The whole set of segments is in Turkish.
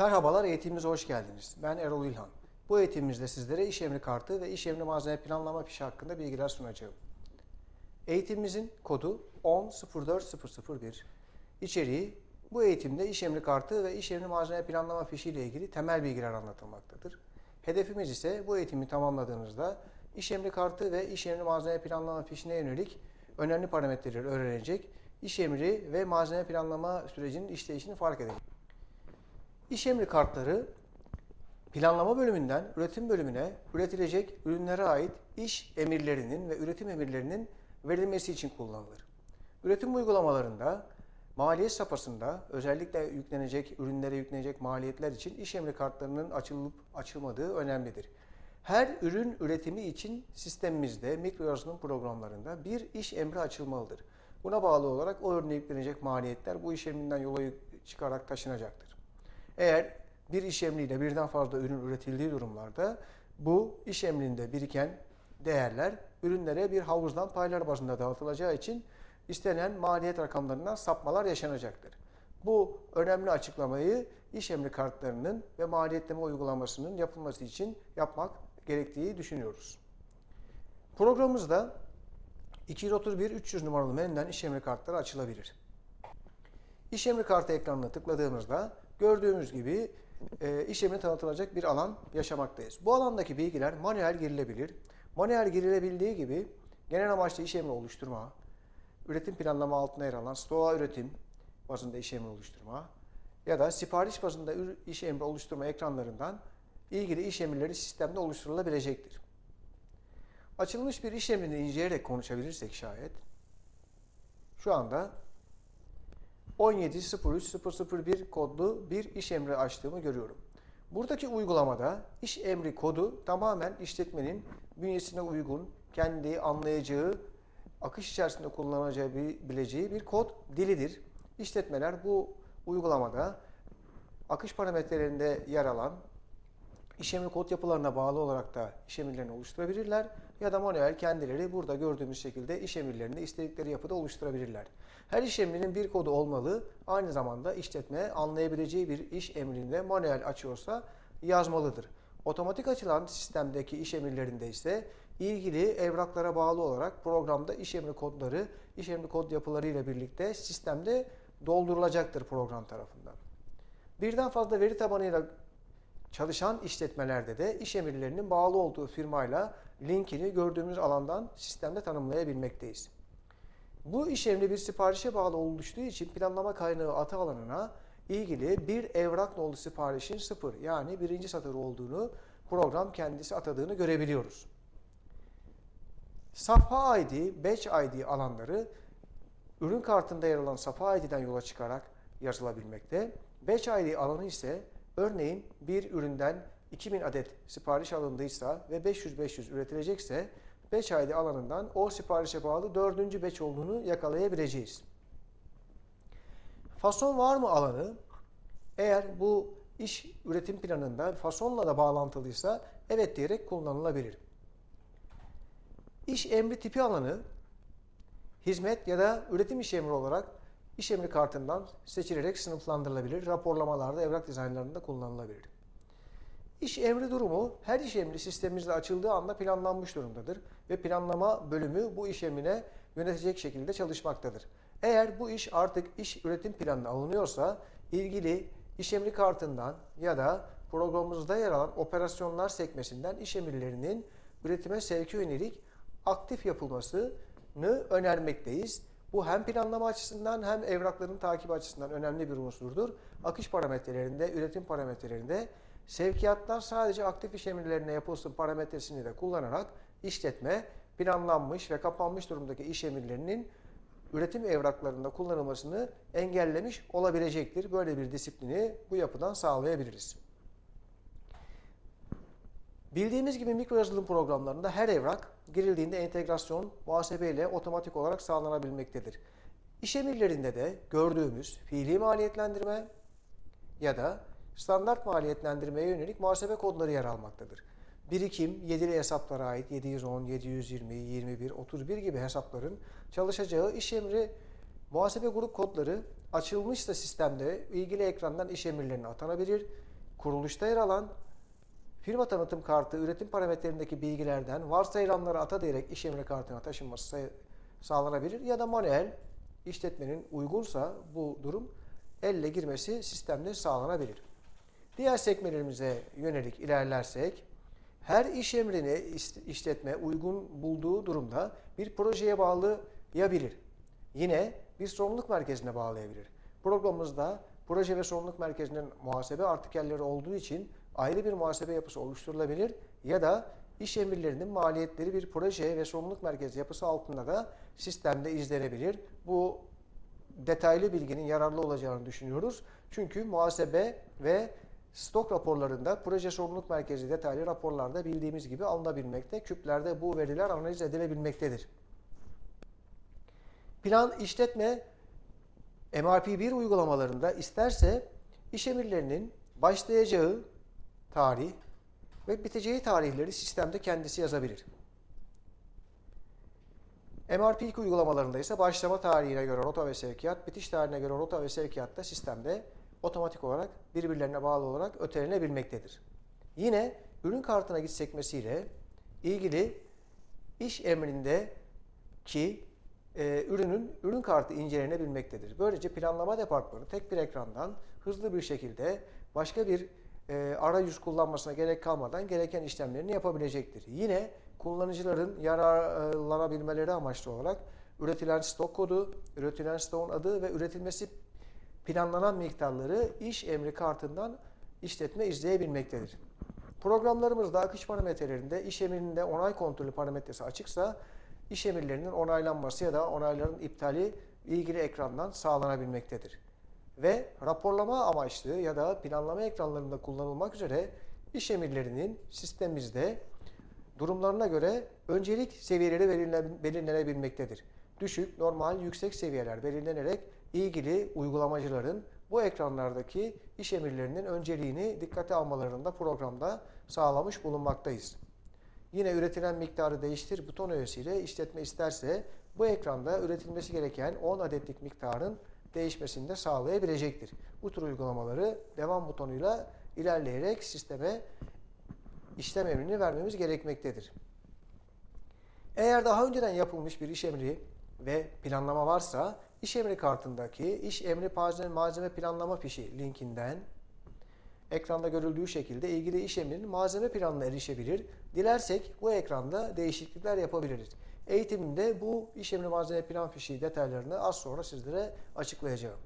Merhabalar, eğitimimize hoş geldiniz. Ben Erol İlhan. Bu eğitimimizde sizlere iş emri kartı ve iş emri malzeme planlama fişi hakkında bilgiler sunacağım. Eğitimimizin kodu 10.04.001. İçeriği bu eğitimde iş emri kartı ve iş emri malzeme planlama fişi ile ilgili temel bilgiler anlatılmaktadır. Hedefimiz ise bu eğitimi tamamladığınızda iş emri kartı ve iş emri malzeme planlama fişine yönelik önemli parametreleri öğrenecek, iş emri ve malzeme planlama sürecinin işleyişini fark edecek. İş emri kartları planlama bölümünden üretim bölümüne üretilecek ürünlere ait iş emirlerinin ve üretim emirlerinin verilmesi için kullanılır. Üretim uygulamalarında maliyet safhasında özellikle yüklenecek ürünlere yüklenecek maliyetler için iş emri kartlarının açılıp açılmadığı önemlidir. Her ürün üretimi için sistemimizde mikro yazılım programlarında bir iş emri açılmalıdır. Buna bağlı olarak o ürüne yüklenecek maliyetler bu iş emrinden yola çıkarak taşınacaktır. Eğer bir iş emriyle birden fazla ürün üretildiği durumlarda bu iş emrinde biriken değerler ürünlere bir havuzdan paylar bazında dağıtılacağı için istenen maliyet rakamlarından sapmalar yaşanacaktır. Bu önemli açıklamayı iş emri kartlarının ve maliyetleme uygulamasının yapılması için yapmak gerektiği düşünüyoruz. Programımızda 231-300 numaralı menüden iş emri kartları açılabilir. İş emri kartı ekranına tıkladığımızda gördüğümüz gibi e, iş emri tanıtılacak bir alan yaşamaktayız. Bu alandaki bilgiler manuel girilebilir. Manuel girilebildiği gibi genel amaçlı iş emri oluşturma, üretim planlama altına yer alan stoğa üretim bazında iş emri oluşturma ya da sipariş bazında iş emri oluşturma ekranlarından ilgili iş emirleri sistemde oluşturulabilecektir. Açılmış bir iş emrini inceleyerek konuşabilirsek şayet şu anda 1703001 kodlu bir iş emri açtığımı görüyorum. Buradaki uygulamada iş emri kodu tamamen işletmenin bünyesine uygun, kendi anlayacağı, akış içerisinde kullanacağı bileceği bir kod dilidir. İşletmeler bu uygulamada akış parametrelerinde yer alan iş emri kod yapılarına bağlı olarak da iş emirlerini oluşturabilirler ya da manuel kendileri burada gördüğümüz şekilde iş emirlerini istedikleri yapıda oluşturabilirler. Her iş emrinin bir kodu olmalı. Aynı zamanda işletme anlayabileceği bir iş emrinde manuel açıyorsa yazmalıdır. Otomatik açılan sistemdeki iş emirlerinde ise ilgili evraklara bağlı olarak programda iş emri kodları, iş emri kod yapıları ile birlikte sistemde doldurulacaktır program tarafından. Birden fazla veri tabanıyla Çalışan işletmelerde de iş emirlerinin bağlı olduğu firmayla linkini gördüğümüz alandan sistemde tanımlayabilmekteyiz. Bu iş emri bir siparişe bağlı oluştuğu için planlama kaynağı atı alanına ilgili bir evrak nolu siparişin sıfır yani birinci satır olduğunu program kendisi atadığını görebiliyoruz. Safha ID, Batch ID alanları ürün kartında yer alan Safha ID'den yola çıkarak yazılabilmekte. Batch ID alanı ise Örneğin bir üründen 2000 adet sipariş alındıysa ve 500-500 üretilecekse 5 ayda alanından o siparişe bağlı dördüncü beç olduğunu yakalayabileceğiz. Fason var mı alanı? Eğer bu iş üretim planında fasonla da bağlantılıysa evet diyerek kullanılabilir. İş emri tipi alanı hizmet ya da üretim iş emri olarak iş emri kartından seçilerek sınıflandırılabilir. Raporlamalarda, evrak dizaynlarında kullanılabilir. İş emri durumu her iş emri sistemimizde açıldığı anda planlanmış durumdadır ve planlama bölümü bu iş emrine yönetecek şekilde çalışmaktadır. Eğer bu iş artık iş üretim planına alınıyorsa ilgili iş emri kartından ya da programımızda yer alan operasyonlar sekmesinden iş emirlerinin üretime sevki yönelik aktif yapılmasını önermekteyiz. Bu hem planlama açısından hem evrakların takibi açısından önemli bir unsurdur. Akış parametrelerinde, üretim parametrelerinde sevkiyatlar sadece aktif iş emirlerine yapılsın parametresini de kullanarak işletme planlanmış ve kapanmış durumdaki iş emirlerinin üretim evraklarında kullanılmasını engellemiş olabilecektir. Böyle bir disiplini bu yapıdan sağlayabiliriz. Bildiğimiz gibi mikro yazılım programlarında her evrak girildiğinde entegrasyon muhasebe ile otomatik olarak sağlanabilmektedir. İş emirlerinde de gördüğümüz fiili maliyetlendirme ya da standart maliyetlendirmeye yönelik muhasebe kodları yer almaktadır. Birikim, yedili hesaplara ait 710, 720, 21, 31 gibi hesapların çalışacağı iş emri muhasebe grup kodları açılmışsa sistemde ilgili ekrandan iş emirlerini atanabilir. Kuruluşta yer alan firma tanıtım kartı üretim parametrelerindeki bilgilerden varsayılanları ata diyerek iş emri kartına taşınması sağlanabilir ya da manuel işletmenin uygunsa bu durum elle girmesi sistemde sağlanabilir. Diğer sekmelerimize yönelik ilerlersek her iş emrini işletme uygun bulduğu durumda bir projeye bağlayabilir. Yine bir sorumluluk merkezine bağlayabilir. Programımızda proje ve sorumluluk merkezinin muhasebe artikelleri olduğu için ayrı bir muhasebe yapısı oluşturulabilir ya da iş emirlerinin maliyetleri bir proje ve sorumluluk merkezi yapısı altında da sistemde izlenebilir. Bu detaylı bilginin yararlı olacağını düşünüyoruz. Çünkü muhasebe ve stok raporlarında proje sorumluluk merkezi detaylı raporlarda bildiğimiz gibi alınabilmekte. Küplerde bu veriler analiz edilebilmektedir. Plan işletme MRP1 uygulamalarında isterse iş emirlerinin başlayacağı tarih ve biteceği tarihleri sistemde kendisi yazabilir. MRP2 uygulamalarında ise başlama tarihine göre rota ve sevkiyat, bitiş tarihine göre rota ve sevkiyat da sistemde otomatik olarak birbirlerine bağlı olarak ötelenebilmektedir. Yine ürün kartına git sekmesiyle ilgili iş emrindeki e, ürünün ürün kartı incelenebilmektedir. Böylece planlama departmanı tek bir ekrandan hızlı bir şekilde başka bir e, arayüz kullanmasına gerek kalmadan gereken işlemlerini yapabilecektir. Yine kullanıcıların yararlanabilmeleri amaçlı olarak üretilen stok kodu, üretilen stoğun adı ve üretilmesi planlanan miktarları iş emri kartından işletme izleyebilmektedir. Programlarımızda akış parametrelerinde iş emrinde onay kontrolü parametresi açıksa iş emirlerinin onaylanması ya da onayların iptali ilgili ekrandan sağlanabilmektedir. Ve raporlama amaçlı ya da planlama ekranlarında kullanılmak üzere iş emirlerinin sistemimizde durumlarına göre öncelik seviyeleri belirle- belirlenebilmektedir. Düşük, normal, yüksek seviyeler belirlenerek ilgili uygulamacıların bu ekranlardaki iş emirlerinin önceliğini dikkate almalarını da programda sağlamış bulunmaktayız. Yine üretilen miktarı değiştir buton öğesiyle işletme isterse bu ekranda üretilmesi gereken 10 adetlik miktarın değişmesini de sağlayabilecektir. Bu tür uygulamaları devam butonuyla ilerleyerek sisteme işlem emrini vermemiz gerekmektedir. Eğer daha önceden yapılmış bir iş emri ve planlama varsa iş emri kartındaki iş emri malzeme, planlama fişi linkinden ekranda görüldüğü şekilde ilgili iş emrinin malzeme planına erişebilir. Dilersek bu ekranda değişiklikler yapabiliriz. Eğitiminde bu iş emri malzeme plan fişi detaylarını az sonra sizlere açıklayacağım.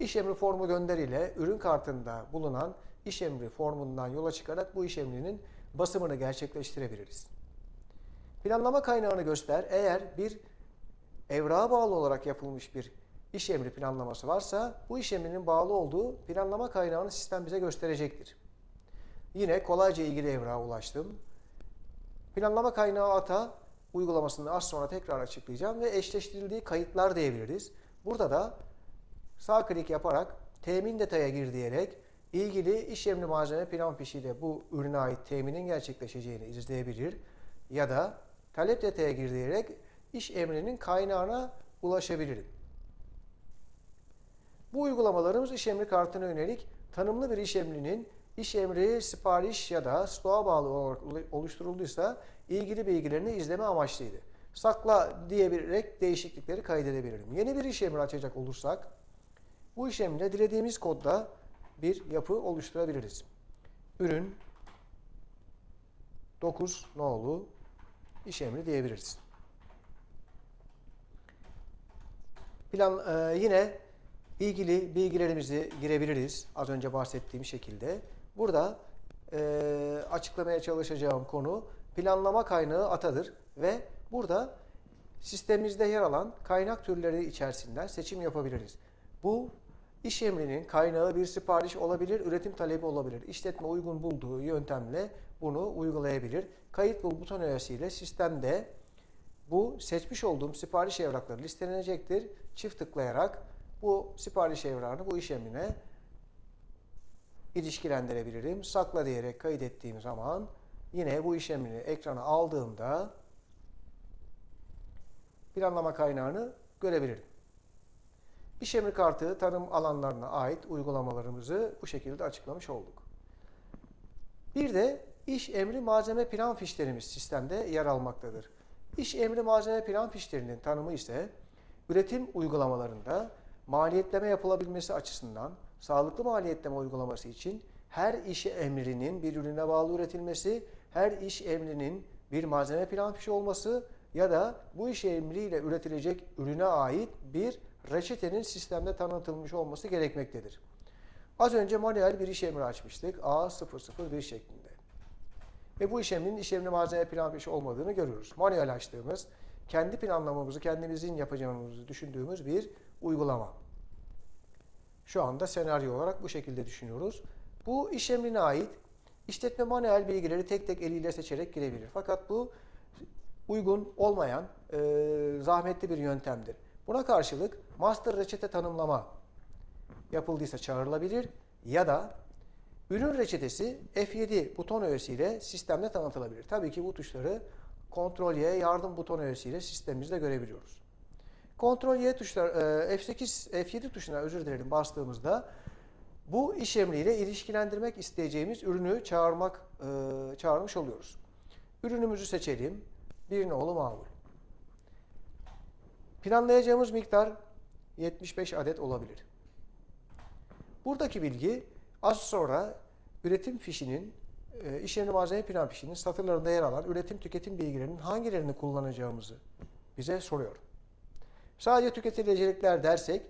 İş emri formu gönder ile ürün kartında bulunan iş emri formundan yola çıkarak bu iş emrinin basımını gerçekleştirebiliriz. Planlama kaynağını göster. Eğer bir evrağa bağlı olarak yapılmış bir iş emri planlaması varsa bu iş emrinin bağlı olduğu planlama kaynağını sistem bize gösterecektir. Yine kolayca ilgili evrağa ulaştım. Planlama kaynağı ata uygulamasını az sonra tekrar açıklayacağım ve eşleştirildiği kayıtlar diyebiliriz. Burada da sağ klik yaparak temin detaya gir diyerek ilgili iş malzeme plan fişiyle bu ürüne ait teminin gerçekleşeceğini izleyebilir ya da talep detaya gir diyerek iş emrinin kaynağına ulaşabilirim. Bu uygulamalarımız iş emri kartına yönelik tanımlı bir iş emrinin iş emri, sipariş ya da stoğa bağlı olarak oluşturulduysa ilgili bilgilerini izleme amaçlıydı. Sakla diyerek değişiklikleri kaydedebilirim. Yeni bir iş emri açacak olursak bu iş emrine dilediğimiz kodda bir yapı oluşturabiliriz. Ürün 9 nolu iş emri diyebiliriz. Plan e, yine ilgili bilgilerimizi girebiliriz az önce bahsettiğim şekilde. Burada e, açıklamaya çalışacağım konu planlama kaynağı atadır ve burada sistemimizde yer alan kaynak türleri içerisinden seçim yapabiliriz. Bu iş emrinin kaynağı bir sipariş olabilir, üretim talebi olabilir. İşletme uygun bulduğu yöntemle bunu uygulayabilir. Kayıt bul buton öğesiyle sistemde bu seçmiş olduğum sipariş evrakları listelenecektir. Çift tıklayarak bu sipariş evrağını bu iş emrine ilişkilendirebilirim. Sakla diyerek kaydettiğim zaman yine bu iş emrini ekrana aldığımda planlama kaynağını görebilirim. İş emri kartı tanım alanlarına ait uygulamalarımızı bu şekilde açıklamış olduk. Bir de iş emri malzeme plan fişlerimiz sistemde yer almaktadır. İş emri malzeme plan fişlerinin tanımı ise üretim uygulamalarında maliyetleme yapılabilmesi açısından sağlıklı maliyetleme uygulaması için her iş emrinin bir ürüne bağlı üretilmesi, her iş emrinin bir malzeme plan fişi olması ya da bu iş emriyle üretilecek ürüne ait bir reçetenin sistemde tanıtılmış olması gerekmektedir. Az önce manuel bir iş emri açmıştık. A001 şeklinde. Ve bu iş emrinin iş emri malzeme plan fişi olmadığını görüyoruz. Manuel açtığımız, kendi planlamamızı kendimizin yapacağımızı düşündüğümüz bir uygulama. Şu anda senaryo olarak bu şekilde düşünüyoruz. Bu iş emrine ait işletme manuel bilgileri tek tek eliyle seçerek girebilir. Fakat bu uygun olmayan e, zahmetli bir yöntemdir. Buna karşılık master reçete tanımlama yapıldıysa çağrılabilir ya da ürün reçetesi F7 buton öğesiyle sistemde tanıtılabilir. Tabii ki bu tuşları Ctrl Y yardım buton öğesiyle sistemimizde görebiliyoruz. Ctrl Y tuşlar e, F8 F7 tuşuna özür dilerim bastığımızda bu iş emriyle ilişkilendirmek isteyeceğimiz ürünü çağırmak e, çağırmış oluyoruz. Ürünümüzü seçelim. Bir nolu mamul. Planlayacağımız miktar 75 adet olabilir. Buradaki bilgi az sonra üretim fişinin, e, malzeme plan fişinin satırlarında yer alan üretim tüketim bilgilerinin hangilerini kullanacağımızı bize soruyor. Sadece tüketilecekler dersek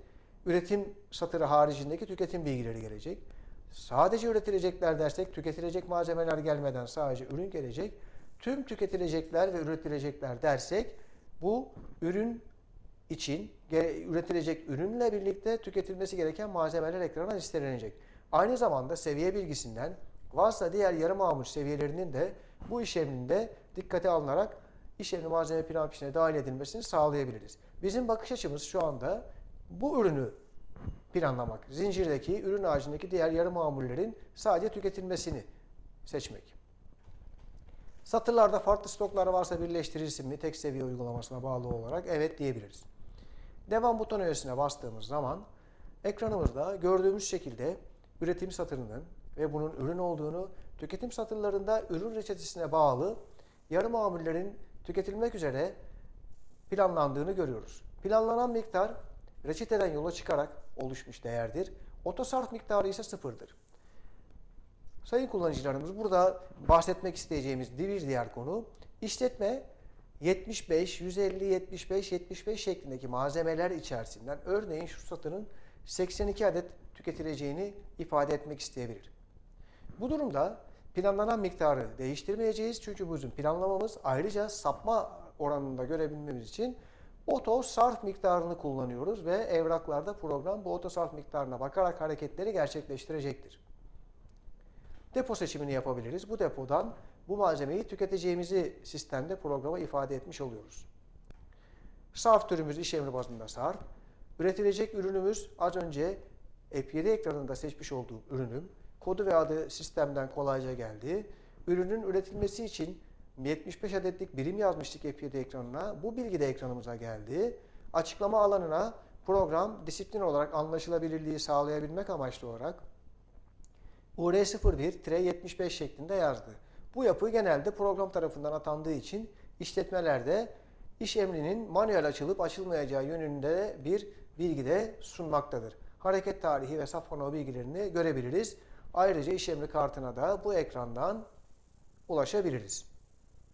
üretim satırı haricindeki tüketim bilgileri gelecek. Sadece üretilecekler dersek tüketilecek malzemeler gelmeden sadece ürün gelecek. Tüm tüketilecekler ve üretilecekler dersek bu ürün için üretilecek ürünle birlikte tüketilmesi gereken malzemeler ekrana listelenecek. Aynı zamanda seviye bilgisinden varsa diğer yarı mamul seviyelerinin de bu iş emrinde dikkate alınarak iş emri malzeme plan fişine dahil edilmesini sağlayabiliriz. Bizim bakış açımız şu anda bu ürünü planlamak. Zincirdeki, ürün ağacındaki diğer yarı mamullerin sadece tüketilmesini seçmek. Satırlarda farklı stoklar varsa birleştirirsin mi tek seviye uygulamasına bağlı olarak evet diyebiliriz. Devam buton öğesine bastığımız zaman ekranımızda gördüğümüz şekilde üretim satırının ve bunun ürün olduğunu, tüketim satırlarında ürün reçetesine bağlı yarı mamullerin tüketilmek üzere planlandığını görüyoruz. Planlanan miktar reçeteden yola çıkarak oluşmuş değerdir. Otosarf miktarı ise sıfırdır. Sayın kullanıcılarımız burada bahsetmek isteyeceğimiz bir diğer konu işletme 75, 150, 75, 75 şeklindeki malzemeler içerisinden örneğin şu satının 82 adet tüketileceğini ifade etmek isteyebilir. Bu durumda planlanan miktarı değiştirmeyeceğiz. Çünkü bizim planlamamız ayrıca sapma oranında görebilmemiz için oto sarf miktarını kullanıyoruz ve evraklarda program bu oto sarf miktarına bakarak hareketleri gerçekleştirecektir. Depo seçimini yapabiliriz. Bu depodan bu malzemeyi tüketeceğimizi sistemde programa ifade etmiş oluyoruz. Sarf türümüz iş emri bazında sarf. Üretilecek ürünümüz az önce F7 ekranında seçmiş olduğum ürünüm. Kodu ve adı sistemden kolayca geldi. Ürünün üretilmesi için 75 adetlik birim yazmıştık F7 ekranına. Bu bilgi de ekranımıza geldi. Açıklama alanına program disiplin olarak anlaşılabilirliği sağlayabilmek amaçlı olarak UR01-75 şeklinde yazdı. Bu yapı genelde program tarafından atandığı için işletmelerde iş emrinin manuel açılıp açılmayacağı yönünde bir bilgi de sunmaktadır. Hareket tarihi ve safhano bilgilerini görebiliriz. Ayrıca iş emri kartına da bu ekrandan ulaşabiliriz.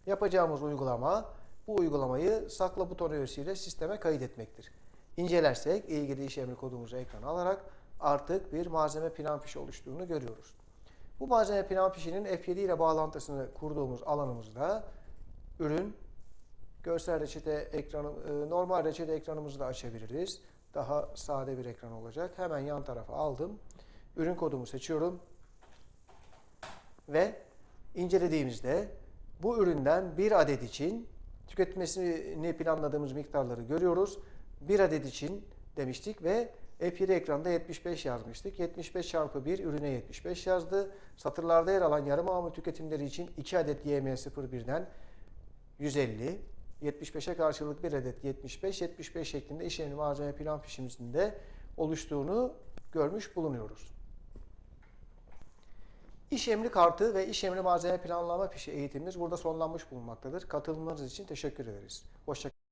Yapacağımız uygulama bu uygulamayı sakla buton öğesiyle sisteme kaydetmektir. İncelersek ilgili iş emri kodumuzu ekrana alarak artık bir malzeme plan fişi oluştuğunu görüyoruz. Bu malzeme plan fişinin F7 ile bağlantısını kurduğumuz alanımızda ürün, görsel reçete ekranı, e, normal reçete ekranımızı da açabiliriz. Daha sade bir ekran olacak. Hemen yan tarafa aldım. Ürün kodumu seçiyorum. Ve incelediğimizde bu üründen bir adet için tüketmesini planladığımız miktarları görüyoruz. Bir adet için demiştik ve F7 ekranda 75 yazmıştık. 75 çarpı 1 ürüne 75 yazdı. Satırlarda yer alan yarım mamul tüketimleri için 2 adet YM01'den 150. 75'e karşılık bir adet 75, 75 şeklinde iş yeri malzeme plan fişimizin de oluştuğunu görmüş bulunuyoruz. İş emri kartı ve iş emri malzeme planlama fişi eğitimimiz burada sonlanmış bulunmaktadır. Katılımlarınız için teşekkür ederiz. Hoşçakalın.